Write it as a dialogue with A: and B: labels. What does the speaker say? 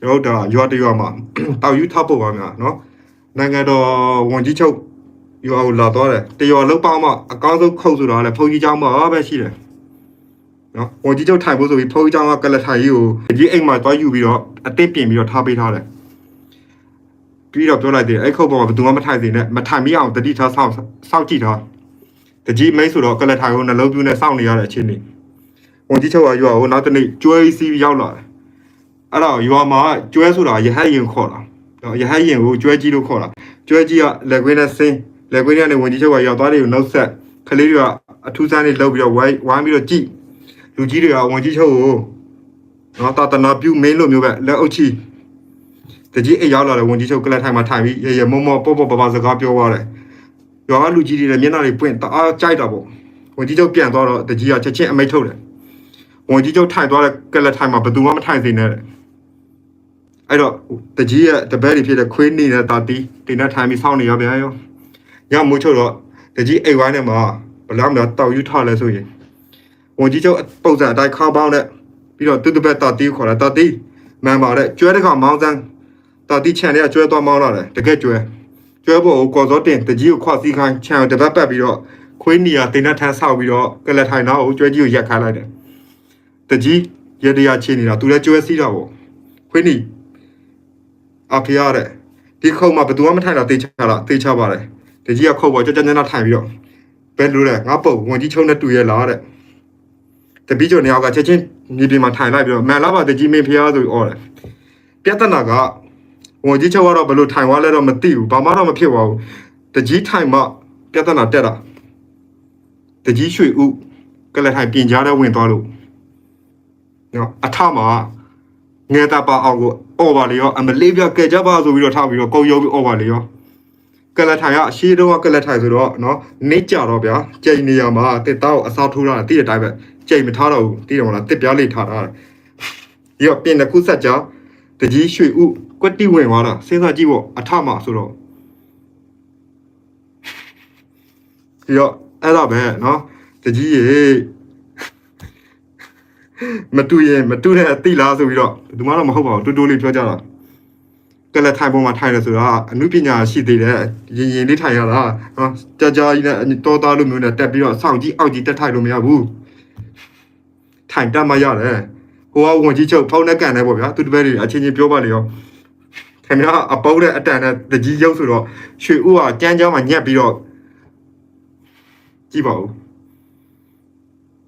A: ကျွန်တော်တို့ဒါရွာတရွာမှာတောက်ယူထောက်ဖို့ပါများနော်နိုင်ငံတော်ဝန်ကြီးချုပ်ရွာကိုလာတော့တယ်တရွာလုံးပေါင်းမှအကောင်းဆုံးခုတ်ဆိုတာလည်းဘုန်းကြီးကျောင်းမှာပဲရှိတယ်နော်ဝန်ကြီးချုပ်ထိုင်ဖို့ဆိုပြီးဘုန်းကြီးကျောင်းကကလထိုင်ကြီးကိုဒီအိမ်မှာတွားယူပြီးတော့အသစ်ပြင်ပြီးတော့ထားပေးထားတယ်ပြီးတော့ပြောလိုက်တယ်အဲ့ခုတ်ပေါ်မှာဘယ်သူမှမထိုင်စေနဲ့မထိုင်မိအောင်တတိထားစောင့်စောင့်ကြည့်ထားတကြီးမိတ်ဆိုတော့ကလထိုင်ကိုနှလုံးပြူးနဲ့စောင့်နေရတဲ့အခြေအနေဝန်ကြီးချုပ်ကရွာကိုနောက်တစ်နေ့ကျွဲစီးပြီးရောက်လာတယ် အဲ့တော့ရွာမှာကျွဲဆိုတာရဟတ်ရင်ခေါ်တာနော်ရဟတ်ရင်ကိုကျွဲကြီးလို့ခေါ်တာကျွဲကြီးကလက်ကွင်းနဲ့ဆင်းလက်ကွင်းနဲ့ဝင်ကြီးချုပ်ကရောက်သွားတယ်ကိုနှုတ်ဆက်ခလေးတွေကအထူးဆန်းလေးလှုပ်ပြီးတော့ဝိုင်းဝိုင်းပြီးတော့ကြည့်လူကြီးတွေကဝင်ကြီးချုပ်ကိုနော်တာတနာပြုမင်းလိုမျိုးပဲလက်အုပ်ချီတကြီးအိတ်ရောက်လာတဲ့ဝင်ကြီးချုပ်ကလတ်ထိုင်မှာထိုင်ပြီးရရမောမောပေါ့ပေါ့ပပစကားပြောသွားတယ်ရွာကလူကြီးတွေလည်းမျက်နှာတွေပွင့်တအားကြိုက်တာပေါ့ဝင်ကြီးချုပ်ပြန်သွားတော့တကြီးကချက်ချင်းအမိတ်ထုတ်တယ်ဝင်ကြီးချုပ်ထိုင်သွားတဲ့ကလတ်ထိုင်မှာဘယ်သူမှမထိုင်စေနဲ့တဲ့ အဲ့တော့တကြီးရဲ့တပည့်တွေဖြစ်တဲ့ခွေးနေတဲ့တာတီတင်တဲ့ထိုင်ပြီးစောင့်နေရဗျာရောညမိုးချုပ်တော့တကြီးအိမ်ဝိုင်းထဲမှာဘလောက်များတောက်ယူထားလဲဆိုရင်ဝန်ကြီးချုပ်ပုံစံအတိုင်းခါပေါင်းတဲ့ပြီးတော့သူတပည့်တာတီကိုခေါ်တာတာတီမန်ပါတဲ့ကျွဲတစ်ခါမောင်းစမ်းတာတီခြံထဲကကျွဲသွားမောင်းလာတယ်တကယ်ကျွဲကျွဲပေါ်ကိုကော်စောတင်တကြီးကိုခွစီခိုင်းခြံကိုတပတ်ပတ်ပြီးတော့ခွေးနီယာတင်တဲ့ထန်းဆောက်ပြီးတော့ကလထိုင်တော့ကျွဲကြီးကိုရက်ခိုင်းလိုက်တယ်တကြီးရတရာချင်းနေတာသူလည်းကျွဲစီးတာပေါ့ခွေးနီ အဖေရတဲ့ဒီခုံမှာဘယ်သူမှမထိုင်တော့တေးချတာတေးချပါတယ်တကြီးကခုံပေါ်ကြကြညနာထိုင်ပြီးတော့ဘယ်လိုလဲငါပုံဝင်ကြီးချုံနဲ့တူရဲ့လားတဲ့တပီးကျော်နေရာကချက်ချင်းမြေပြင်မှာထိုင်လိုက်ပြီးတော့မန်လာပါတကြီးမင်းဖျားဆိုပြီးអော်တယ်ပြဿနာကဝင်ကြီးချုံကတော့ဘယ်လိုထိုင်သွားလဲတော့မသိဘူးဘာမှတော့မဖြစ်ပါဘူးတကြီးထိုင်မှပြဿနာတက်တာတကြီးရွှေဥကလည်းထိုင်ပြင်ကြားတဲ့ဝင်သွားလို့နော်အထမှာ ငဲတာပါအောင်ကိုအော်ပါလေရောအမလေးပြကဲကြပါဆိုပြီးတော့ထားပြီးတော့ကုံရုံပြီးအော်ပါလေရောကလထိုင်ကအရှိတော့ကလထိုင်ဆိုတော့နော်နေကြတော့ဗျာကြိမ်နေရမှာတစ်တောက်အစားထိုးတာတိတဲ့တိုင်းပဲကြိမ်မထားတော့ဘူးတိတယ်မလားတစ်ပြားလေးထားတာရောပြင်တစ်ခုဆက်ကြတကြီးရွှေဥကွက်တိဝင်သွားတာစဉ်းစားကြည့်ပေါ့အထမဆိုတော့ပြီးတော့အဲ့ဒါပဲနော်တကြီးရေ မတူရင်မတူတဲ့အတိလားဆိုပြီးတော့ဘယ်သူမှတော့မဟုတ်ပါဘူးတူတူလေးပြောကြတာကလထိုင်ပေါ်မှာထိုင်ရဆိုတာအမှုပညာရှိသေးတယ်ရင်ရင်လေးထိုင်ရတာနော်ကြာကြာကြီးနဲ့တောသားလိုမျိုးနဲ့တက်ပြီးတော့စောင့်ကြည့်အောက်ကြည့်တက်ထိုင်လို့မရဘူးထိုင်တက်မှရတယ်ဟိုကဝန်ကြီးချုပ်ဖုန်းနဲ့ကန်တယ်ပေါ့ဗျာသူတပည့်တွေအချင်းချင်းပြောပါလေရောခင်ဗျားအပေါးတဲ့အတန်နဲ့တကြီးရုပ်ဆိုတော့ရွှေဥကကြမ်းကြောင်းမှာညက်ပြီးတော့ကြည့်ပါဦး